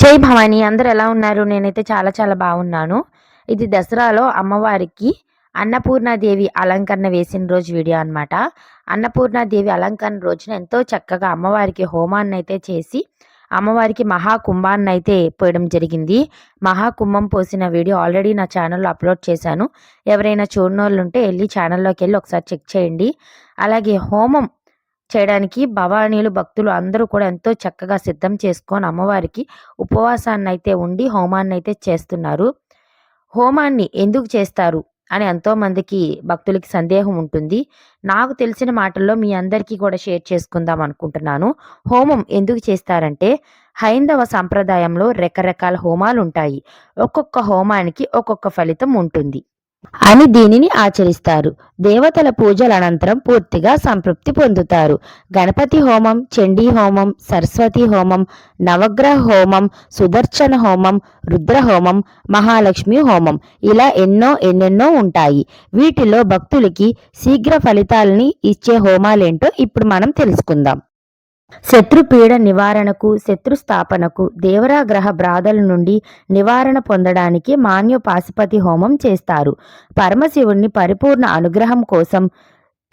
జై భవాని అందరు ఎలా ఉన్నారు? నేనైతే చాలా చాలా బాగున్నాను. ఇది దసరాలో అమ్మవారికి అన్నపూర్ణాదేవి అలంకరణ వేసిన రోజు వీడియో అనమాట అన్నపూర్ణాదేవి అలంకరణ రోజున ఎంతో చక్కగా అమ్మవారికి హోమాన్ని అయితే చేసి అమ్మవారికి మహాకుంభాన్ని అయితే పోయడం జరిగింది. మహాకుంభం పోసిన వీడియో ఆల్రెడీ నా ఛానల్లో అప్లోడ్ చేశాను. ఎవరైనా చూడని వాళ్ళు ఉంటే వెళ్ళి ఛానల్లోకి వెళ్ళి ఒకసారి చెక్ చేయండి. అలాగే హోమం చేయడానికి భవానీలు భక్తులు అందరూ కూడా ఎంతో చక్కగా సిద్ధం చేసుకొని అమ్మవారికి ఉపవాసాన్ని అయితే ఉండి హోమాన్ని అయితే చేస్తున్నారు. హోమాన్ని ఎందుకు చేస్తారు? అని ఎంతో మందికి భక్తులకి సందేహం ఉంటుంది. నాకు తెలిసిన మాటల్లో మీ అందరికీ కూడా షేర్ చేసుకుందాం అనుకుంటున్నాను. హోమం ఎందుకు చేస్తారంటే హైందవ సంప్రదాయంలో రకరకాల హోమాలు ఉంటాయి ఒక్కొక్క హోమానికి ఒక్కొక్క ఫలితం ఉంటుంది. అని దీనిని ఆచరిస్తారు. దేవతల పూజల అనంతరం పూర్తిగా సంతృప్తి పొందుతారు. గణపతి హోమం చండీ హోమం సరస్వతి హోమం నవగ్రహ హోమం సుదర్శన హోమం రుద్ర హోమం మహాలక్ష్మి హోమం ఇలా ఎన్నో ఎన్నెన్నో ఉంటాయి. వీటిలో భక్తులకి శీఘ్ర ఫలితాలని ఇచ్చే హోమాలేంటో ఇప్పుడు మనం తెలుసుకుందాం. శత్రుపీడ నివారణకు శత్రు స్థాపనకు దేవరాగ్రహ బ్రాధల నుండి నివారణ పొందడానికి మాన్యోపాశుపతి హోమం చేస్తారు. పరమశివుణ్ణి పరిపూర్ణ అనుగ్రహం కోసం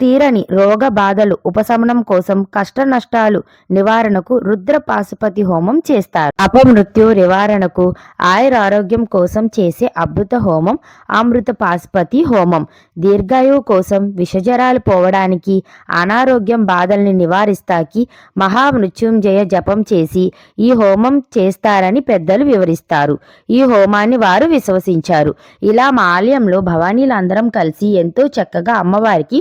తీరని రోగ బాధలు ఉపశమనం కోసం కష్ట నష్టాలు నివారణకు రుద్ర పాశుపతి హోమం చేస్తారు. అపమృత్యు నివారణకు ఆయురారోగ్యం కోసం చేసే అమృత హోమం అమృత పాశుపతి హోమం. దీర్ఘాయువు కోసం విషజరాలు పోవడానికి అనారోగ్యం బాధల్ని నివారిస్తాకి మహామృత్యుంజయ జపం చేసి ఈ హోమం చేస్తారని పెద్దలు వివరిస్తారు. ఈ హోమాన్ని వారు విశ్వసించారు. ఇలా మా ఆలయంలో భవానీలందరం కలిసి ఎంతో చక్కగా అమ్మవారికి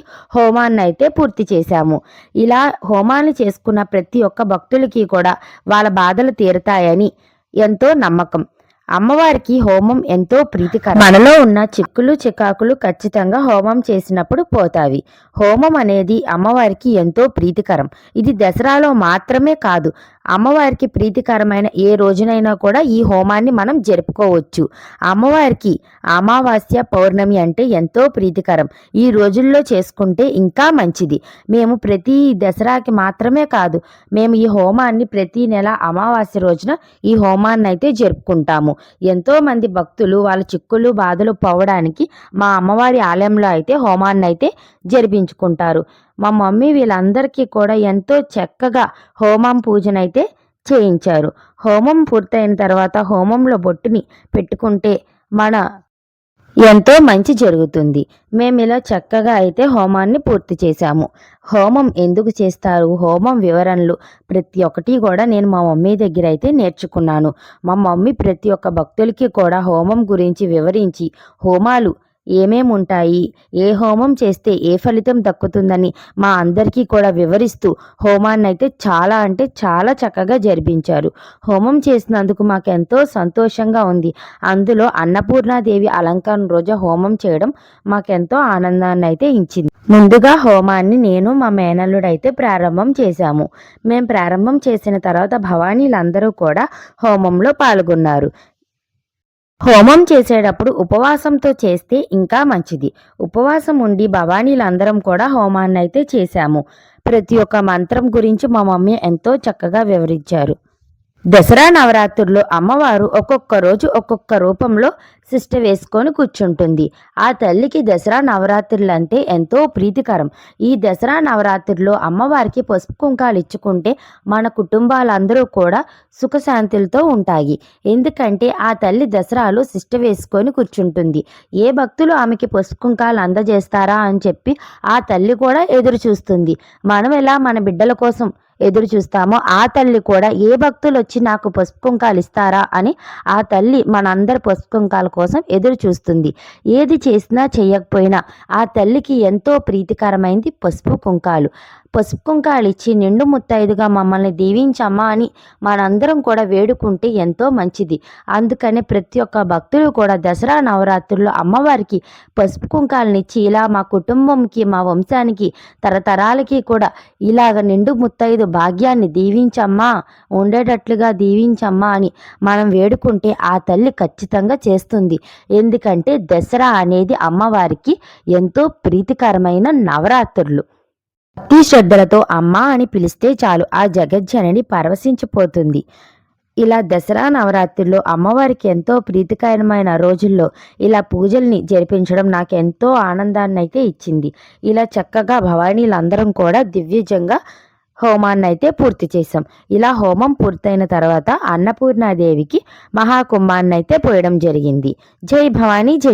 హోమాన్ని అయితే పూర్తి చేశాము. ఇలా హోమాన్ని చేసుకున్న ప్రతి ఒక్క భక్తులకి కూడా వాళ్ళ బాధలు తీరుతాయని ఎంతో నమ్మకం. అమ్మవారికి హోమం ఎంతో ప్రీతికరం. మనలో ఉన్న చిక్కులు చికాకులు ఖచ్చితంగా హోమం చేసినప్పుడు పోతావి హోమం అనేది అమ్మవారికి ఎంతో ప్రీతికరం. ఇది దసరాలో మాత్రమే కాదు అమ్మవారికి ప్రీతికరమైన ఏ రోజునైనా కూడా ఈ హోమాన్ని మనం జరుపుకోవచ్చు. అమ్మవారికి అమావాస్య పౌర్ణమి అంటే ఎంతో ప్రీతికరం. ఈ రోజుల్లో చేసుకుంటే ఇంకా మంచిది. మేము ప్రతి దసరాకి మాత్రమే కాదు మేము ఈ హోమాన్ని ప్రతి నెల అమావాస్య రోజున ఈ హోమాన్ని అయితే జరుపుకుంటాము. ఎంతో మంది భక్తులు వాళ్ళ చిక్కులు బాధలు పోవడానికి మా అమ్మవారి ఆలయంలో అయితే హోమాన్ని అయితే జరిపించుకుంటారు. మా మమ్మీ వీళ్ళందరికీ కూడా ఎంతో చక్కగా హోమం పూజనైతే చేయించారు. హోమం పూర్తయిన తర్వాత హోమంలో బొట్టుని పెట్టుకుంటే మన ఎంతో మంచి జరుగుతుంది. మేము ఇలా చక్కగా అయితే హోమాన్ని పూర్తి చేశాము. హోమం ఎందుకు చేస్తారు? హోమం వివరణలు ప్రతి ఒక్కటి కూడా నేను మా మమ్మీ దగ్గర అయితే నేర్చుకున్నాను. మా మమ్మీ ప్రతి ఒక్క భక్తులకి కూడా హోమం గురించి వివరించి హోమాలు ఏమేమి ఉంటాయి ఏ హోమం చేస్తే ఏ ఫలితం దక్కుతుందని మా అందరికీ కూడా వివరిస్తూ హోమాన్ని అయితే చాలా అంటే చాలా చక్కగా జరిపించారు. హోమం చేసినందుకు మాకెంతో సంతోషంగా ఉంది. అందులో అన్నపూర్ణాదేవి అలంకరణ రోజు హోమం చేయడం మాకెంతో ఆనందాన్ని అయితే ఇచ్చింది. ముందుగా హోమాన్ని నేను మా మేనల్లుడైతే ప్రారంభం చేశాము. మేము ప్రారంభం చేసిన తర్వాత భవానీలందరూ కూడా హోమంలో పాల్గొన్నారు. హోమం చేసేటప్పుడు ఉపవాసంతో చేస్తే ఇంకా మంచిది. ఉపవాసం ఉండి భవానీలందరం కూడా హోమాన్ని అయితే చేశాము. ప్రతి ఒక్క మంత్రం గురించి మా మమ్మీ ఎంతో చక్కగా వివరించారు. దసరా నవరాత్రుల్లో అమ్మవారు ఒక్కొక్క రోజు ఒక్కొక్క రూపంలో సిస్ట వేసుకొని కూర్చుంటుంది. ఆ తల్లికి దసరా నవరాత్రులు అంటే ఎంతో ప్రీతికరం. ఈ దసరా నవరాత్రుల్లో అమ్మవారికి పసుపు కుంకాలు ఇచ్చుకుంటే మన కుటుంబాలందరూ కూడా సుఖశాంతులతో ఉంటాయి. ఎందుకంటే ఆ తల్లి దసరాలో సిస్ట వేసుకొని కూర్చుంటుంది. ఏ భక్తులు ఆమెకి పసుపు కుంకాలు అందజేస్తారా అని చెప్పి ఆ తల్లి కూడా ఎదురు చూస్తుంది. మనం ఎలా మన బిడ్డల కోసం ఎదురు చూస్తామో ఆ తల్లి కూడా ఏ భక్తులు వచ్చి నాకు పసుపు కుంకాలు ఇస్తారా అని ఆ తల్లి మనందరి పసుపు కుంకాల కోసం ఎదురు చూస్తుంది. ఏది చేసినా చేయకపోయినా ఆ తల్లికి ఎంతో ప్రీతికరమైంది పసుపు కుంకాలు. పసుపు కుంకాలు ఇచ్చి నిండు ముత్తైదుగా మమ్మల్ని దీవించమ్మా అని మనందరం కూడా వేడుకుంటే ఎంతో మంచిది. అందుకనే ప్రతి ఒక్క భక్తులు కూడా దసరా నవరాత్రుల్లో అమ్మవారికి పసుపు కుంకాలనిచ్చి ఇలా మా కుటుంబంకి మా వంశానికి తరతరాలకి కూడా ఇలాగ నిండు ముత్తైదు భాగ్యాన్ని దీవించమ్మా ఉండేటట్లుగా దీవించమ్మా అని మనం వేడుకుంటే ఆ తల్లి ఖచ్చితంగా చేస్తుంది. ఎందుకంటే దసరా అనేది అమ్మవారికి ఎంతో ప్రీతికరమైన నవరాత్రులు. భక్తి శ్రద్ధలతో అమ్మ అని పిలిస్తే చాలు. ఆ జగజ్జనని పరవశించిపోతుంది. ఇలా దసరా నవరాత్రుల్లో అమ్మవారికి ఎంతో ప్రీతికరమైన రోజుల్లో ఇలా పూజల్ని జరిపించడం నాకు ఎంతో ఆనందాన్ని అయితే ఇచ్చింది. ఇలా చక్కగా భవానీలందరం కూడా దివ్యజంగా హోమాన్ని అయితే పూర్తి చేసాం ఇలా హోమం పూర్తయిన తర్వాత అన్నపూర్ణాదేవికి మహాకుంభాన్ని అయితే పోయడం జరిగింది. జై భవానీ జై